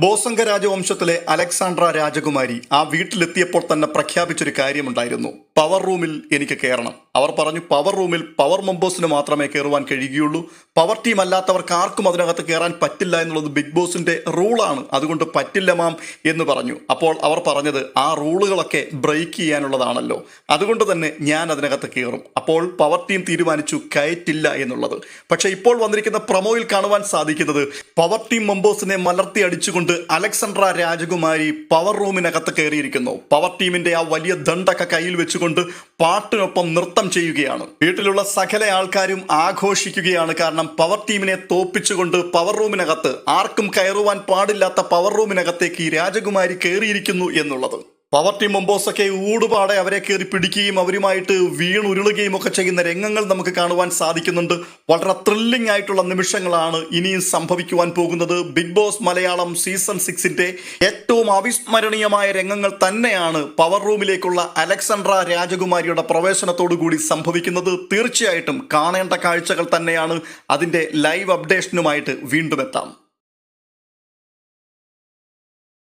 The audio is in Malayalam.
ബോസംഗ രാജവംശത്തിലെ അലക്സാണ്ട്ര രാജകുമാരി ആ വീട്ടിലെത്തിയപ്പോൾ തന്നെ പ്രഖ്യാപിച്ചൊരു കാര്യമുണ്ടായിരുന്നു. പവർ റൂമിൽ എനിക്ക് കയറണം അവർ പറഞ്ഞു പവർ റൂമിൽ പവർ മെമ്പേഴ്സിന് മാത്രമേ കയറുവാൻ കഴിയുകയുള്ളൂ. പവർ ടീം അല്ലാത്തവർക്ക് ആർക്കും അതിനകത്ത് കയറാൻ പറ്റില്ല എന്നുള്ളത് ബിഗ് ബോസിന്റെ റൂളാണ് അതുകൊണ്ട് പറ്റില്ല മാം എന്ന് പറഞ്ഞു. അപ്പോൾ അവർ പറഞ്ഞത് ആ റൂളുകളൊക്കെ ബ്രേക്ക് ചെയ്യാനുള്ളതാണല്ലോ. അതുകൊണ്ട് തന്നെ ഞാൻ അതിനകത്ത് കയറും അപ്പോൾ പവർ ടീം തീരുമാനിച്ചു കയറ്റില്ല എന്നുള്ളത്. പക്ഷേ ഇപ്പോൾ വന്നിരിക്കുന്ന പ്രമോയിൽ കാണുവാൻ സാധിക്കുന്നത് പവർ ടീം മെമ്പേഴ്സിനെ മലർത്തി അടിച്ചുകൊണ്ട് അലക്സണ്ട്ര രാജകുമാരി പവർ റൂമിനകത്ത് കയറിയിരിക്കുന്നു. പവർ ടീമിന്റെ ആ വലിയ ദണ്ടൊക്കെ കയ്യിൽ വെച്ചുകൊണ്ട് പാട്ടിനൊപ്പം നൃത്തം ചെയ്യുകയാണ്. വീട്ടിലുള്ള സകല ആൾക്കാരും ആഘോഷിക്കുകയാണ്. കാരണം പവർ ടീമിനെ തോപ്പിച്ചുകൊണ്ട് പവർ റൂമിനകത്ത് ആർക്കും കയറുവാൻ പാടില്ലാത്ത പവർ റൂമിനകത്തേക്ക് രാജകുമാരി കയറിയിരിക്കുന്നു എന്നുള്ളത്. പവർ ടീം ഊടുപാടെ അവരെ കയറി പിടിക്കുകയും അവരുമായിട്ട് വീണുരുളുകയും ഒക്കെ ചെയ്യുന്ന രംഗങ്ങൾ നമുക്ക് കാണുവാൻ സാധിക്കുന്നുണ്ട്. വളരെ ത്രില്ലിംഗ് ആയിട്ടുള്ള നിമിഷങ്ങളാണ് ഇനിയും സംഭവിക്കുവാൻ പോകുന്നത്. ബിഗ് ബോസ് മലയാളം സീസൺ സിക്സിന്റെ ഏറ്റവും അവിസ്മരണീയമായ രംഗങ്ങൾ തന്നെയാണ് പവർ റൂമിലേക്കുള്ള അലക്സാണ്ട്ര രാജകുമാരിയുടെ പ്രവേശനത്തോടുകൂടി സംഭവിക്കുന്നത്. തീർച്ചയായിട്ടും കാണേണ്ട കാഴ്ചകൾ തന്നെയാണ്. അതിന്റെ ലൈവ് അപ്ഡേഷനുമായിട്ട് വീണ്ടും എത്താം.